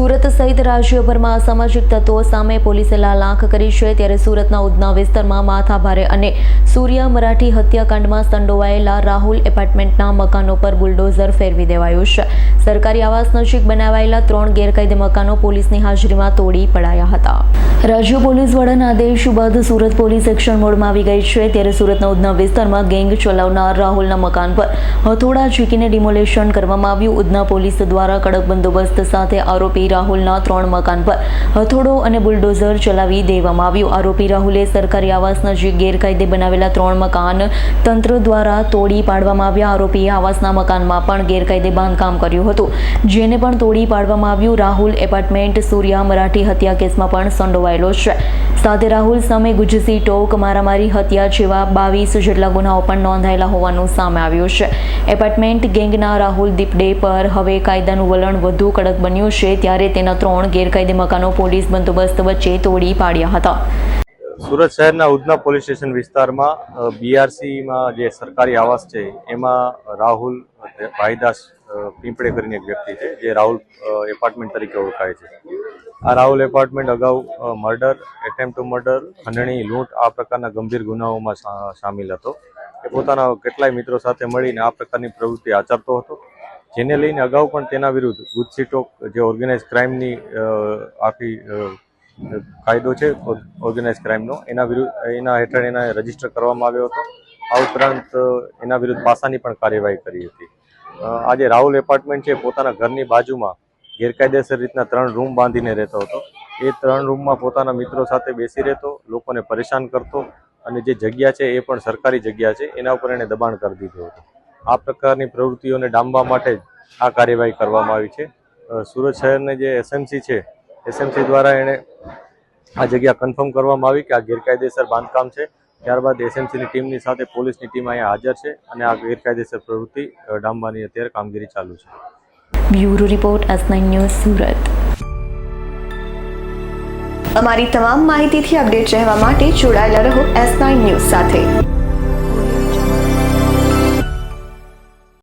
સુરત સહિત રાજ્યભરમાં અસામાજિક તત્વો સામે પોલીસે લાલ આંખ કરી છે. ત્યારે સુરતના ઉધના વિસ્તારમાં માથાભારે અને સૂર્યા મરાઠી હત્યાકાંડમાં સંડોવાયેલા રાહુલ એપાર્ટમેન્ટના મકાનો પર બુલડોઝર ફેરવી દેવાયું છે. સરકારી આવાસ નજીક બનાવાયેલા ત્રણ ગેરકાયદે મકાનો પોલીસની હાજરીમાં તોડી પડાયા હતા. રાજ્ય પોલીસ વડાના આદેશ બાદ સુરત પોલીસ એક્શન મોડમાં આવી ગઈ છે. ત્યારે સુરતના ઉધના વિસ્તારમાં ગેંગ ચલાવનાર રાહુલના મકાન પર હથોડા ઝીકીને ડિમોલેશન કરવામાં આવ્યું. ઉધના પોલીસ દ્વારા કડક બંદોબસ્ત સાથે આરોપી રાહુલના ત્રણ મકાન પર હથોડો અને બુલડોઝર ચલાવી દેવામાં આવ્યું. આરોપી રાહુલે સરકારી આવાસ નજીક ગેરકાયદે બનાવેલા ત્રણ મકાન તંત્ર દ્વારા તોડી પાડવામાં આવ્યા. આરોપીએ આવાસના મકાનમાં પણ ગેરકાયદે બાંધકામ કર્યું હતું. જેને પણ તોડી પાડવામાં આવ્યું, રાહુલ એપાર્ટમેન્ટ સૂર્યા મરાઠી હત્યા કેસમાં પણ સંડોવાયેલો છે. સાથે રાહુલ સામે ગુજસી ટોક મારામારી હત્યા જેવા બાવીસ જેટલા ગુનાઓ પણ નોંધાયેલા હોવાનું સામે આવ્યું છે. એપાર્ટમેન્ટ ગેંગના રાહુલ દીપડે પર હવે કાયદાનું વલણ વધુ કડક બન્યું છે. ત્યારે તેના ત્રણ ગેરકાયદે મકાનો પોલીસ બંદોબસ્ત વચ્ચે તોડી પાડ્યા હતા. સુરત શહેરના ઉધના પોલીસ સ્ટેશન વિસ્તારમાં બીઆરસીમાં જે સરકારી આવાસ છે, એમાં રાહુલ ભાઈદાસ પીંપડે કરીને એક વ્યક્તિ છે, જે રાહુલ એપાર્ટમેન્ટ તરીકે ઓળખાય છે. આ રાહુલ એપાર્ટમેન્ટ અગાઉ મર્ડર એટેમ્પ ટુ મર્ડર ખંડણી, લૂંટ આ પ્રકારના ગંભીર ગુનાઓમાં સામેલ હતો. એ પોતાના કેટલાય મિત્રો સાથે મળીને આ પ્રકારની પ્રવૃત્તિ આચરતો હતો. જેને લઈને અગાઉ પણ તેના વિરુદ્ધ ગુજસીટોક જે ઓર્ગેનાઇઝ ક્રાઇમની આખી કાયદો છે ઓર્ગેનાઇઝ ક્રાઇમનો એના વિરુદ્ધ, એના હેઠળ એના રજિસ્ટર કરવામાં આવ્યો હતો. આ ઉપરાંત એના વિરુદ્ધ પાસાની પણ કાર્યવાહી કરી હતી. આજે રાહુલ એપાર્ટમેન્ટ છે પોતાના ઘરની બાજુમાં ગેરકાયદેસર રીતના ત્રણ રૂમ બાંધીને રહેતો હતો. એ ત્રણ રૂમમાં પોતાના મિત્રો સાથે બેસી રહેતો, લોકોને પરેશાન કરતો અને જે જગ્યા છે એ પણ સરકારી જગ્યા છે, એના ઉપર એણે દબાણ કરી દીધું હતું. આ પ્રકારની પ્રવૃત્તિઓને ડામવા માટે જ આ કાર્યવાહી કરવામાં આવી છે. સુરત શહેરને જે એસએમસી છે એસએમસી દ્વારા એણે આ જગ્યા કન્ફર્મ કરવામાં આવી કે આ ગેરકાયદેસર બાંધકામ છે. ત્યારબાદ એસએમસીની ટીમની સાથે પોલીસની ટીમ અહીંયા હાજર છે અને આ ગેરકાયદેસર પ્રવૃત્તિ ડામવાની અત્યારે કામગીરી ચાલુ છે. Bureau report S news Surat. અમારી તમામ માહિતીથી અપડેટ રહેવા માટે જોડાયેલા રહો એસ ન્યૂઝ સાથે.